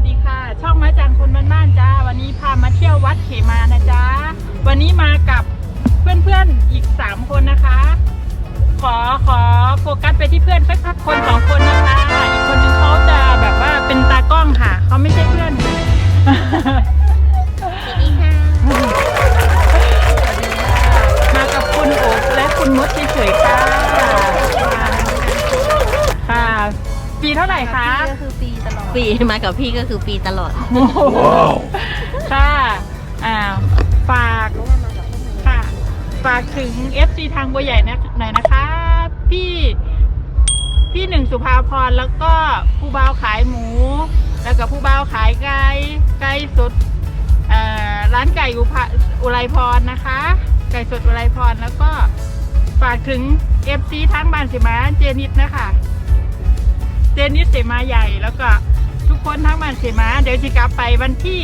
สดีค่ะ ช่องมาจังคนบ้านๆจ้า วันนี้พามาเที่ยววัดเขมานะจ้าวันนี้มากับเพื่อนๆอีกสามคนนะคะ ขอขอโฟกัสไปที่เพื่อนสักพักคนสองคนนะคะ อีกคนนึงเขาจะแบบว่าเป็นตากล้องค่ะ เขาไม่ใช่เพื่อน ปีตลอดปีมากับพี่ก็คือปีตลอด ค่ะอ่าฝากค่ะ ฝากถึง FC ทางบัวใหญ่นะหน่อยนะคะ พี่พี่หนึ่งสุภาพรแล้วก็ผู้บ่าวขายหมู แล้วก็ผู้บ่าวขายไก่ไก่สดเอ่อร้านไก่อุภาอุไรพรนะคะ ไก่สดอุไรพรแล้วก็ฝากถึง FC ทั้งบ้านสิมาเจนิดนะคะ เจนิสเสมาใหญ่แล้วก็ ทุกคนทั้งบ้านเสมา เดี๋ยวจะกลับไปวันที่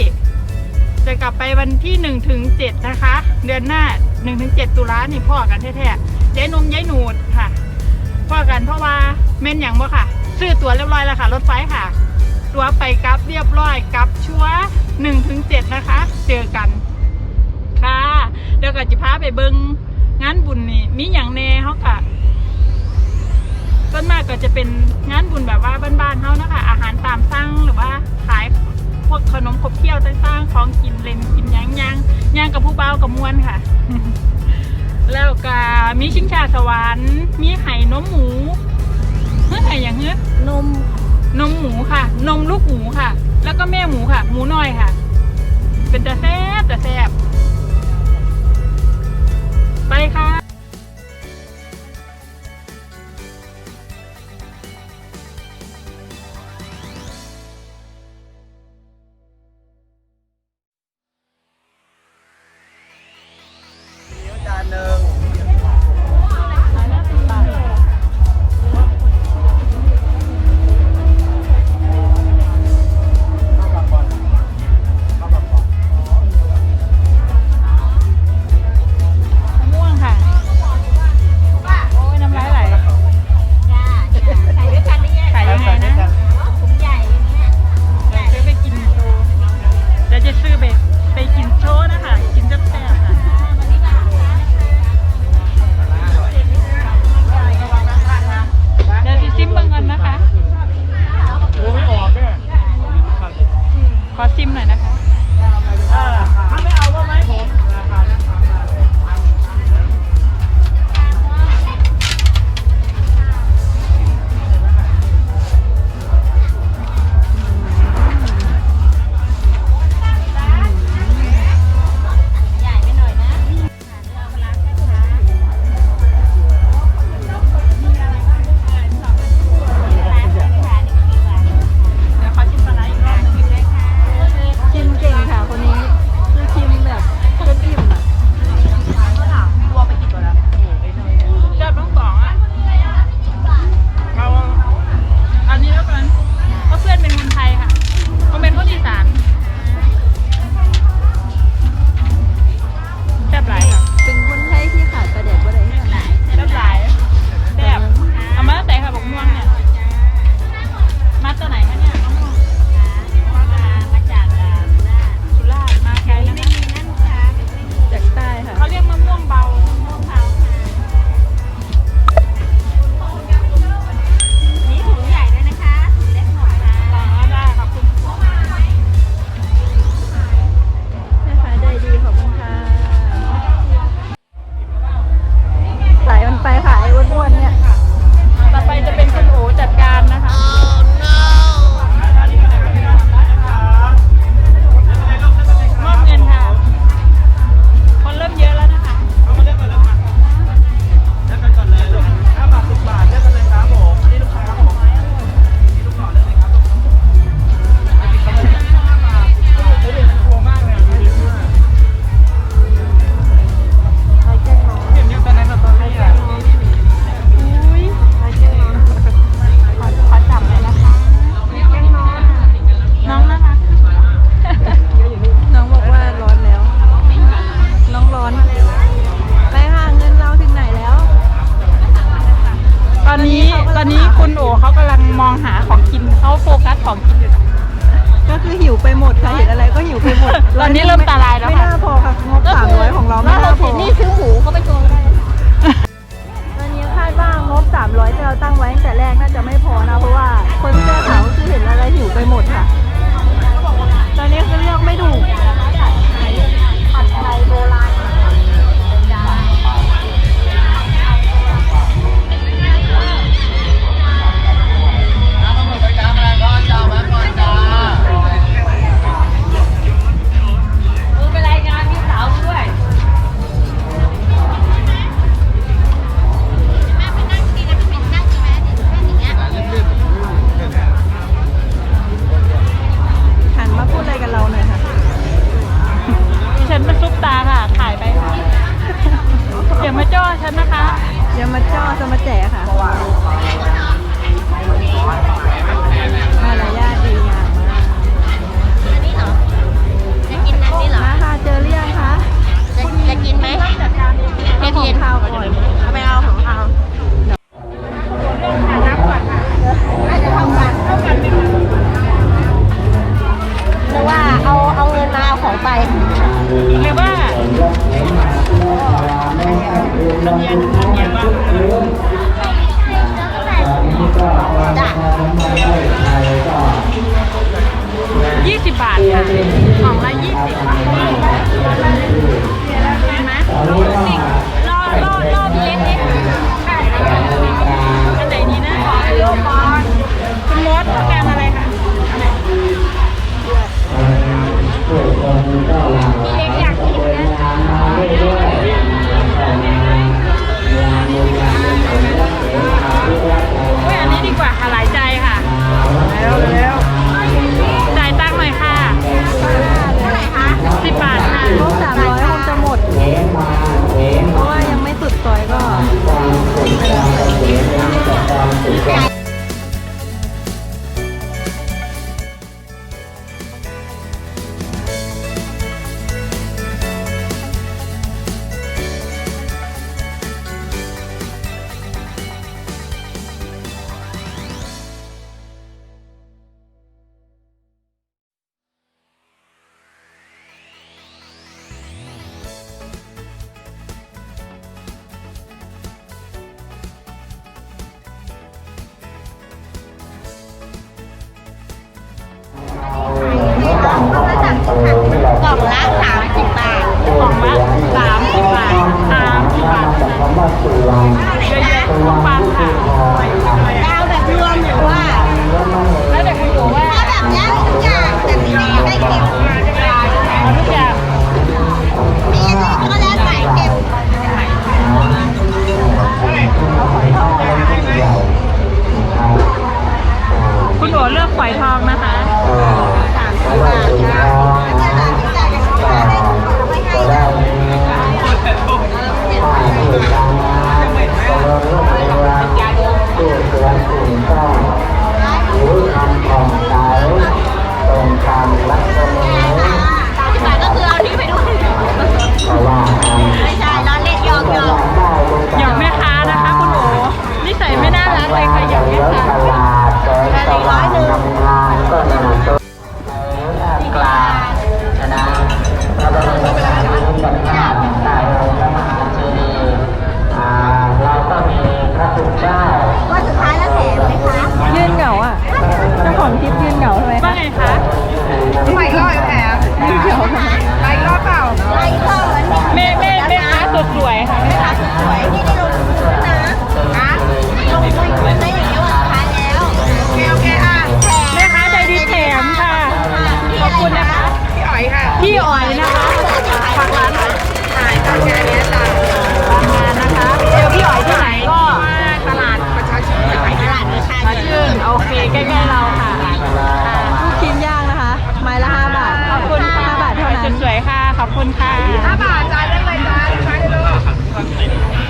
จะกลับไปวันที่หนึ่งถึงเจ็ดนะคะ เดือนหน้าหนึ่งถึงเจ็ดตุลานี่พ่อกันแท้ๆยายนมยายหนูดค่ะพ่อกันเพราะว่าเม่นอย่างบ่ค่ะ ซื้อตั๋วเรียบร้อยแล้วค่ะ รถไฟค่ะ ตั๋วไปกลับเรียบร้อยกลับชัวหนึ่งถึงเจ็ดนะคะ เจอกัน ค่ะเดี๋ยวก็จะพาไปเบิงงานบุญนี่มีอย่างแน่เขากะ ส่วนมากก็จะเป็นงานบุญแบบว่าบ้านๆเขานะคะอาหารตามสั่งหรือว่าขายพวกขนมขบเคี้ยวต่างๆของกินเล่นกินย่างย่างย่างกับผู้เบากับมวนค่ะ แล้วก็มีชิงชาสวรรค์มีไห่นมหมูเฮ้ยไห่อย่างเงี้ยนมนมหมูค่ะ นมลูกหมูค่ะ แล้วก็แม่หมูค่ะ หมูน้อยค่ะ เป็นแต่แซ่บแต่แซ่บ ขอซิมหน่อยนะคะ มองหาของกินเขาโฟกัสของกินก็คือหิวไปหมดค่ะเห็นอะไรก็หิวไปหมดตอนนี้เริ่มตาลายแล้วไม่ค่ะ น่าพอค่ะงบสามร้อยของเราไม่น่าพอนี่ซื้อหมูเขาไปตัวก็ได้ ตอนนี้คาดว่างบสามร้อยที่เราตั้งไว้ตั้งแต่แรกน่าจะไม่พอนะเพร มาจ้อฉันนะคะอย่ามาจ้อจะมาแจกค่ะมารยาทดีงามมากอันนี้เหรอ จะกินอันนี้เหรอ มาค่ะเจอเรือยงคะจะกินไหมเจ้าของข้าวอร่อยมาก สามสิบบาทสามสิบบาทเยอะๆทุกวันค่ะ คุณค่ะ5บาทจ่ายได้เลยจ้าจ่ายได้เลย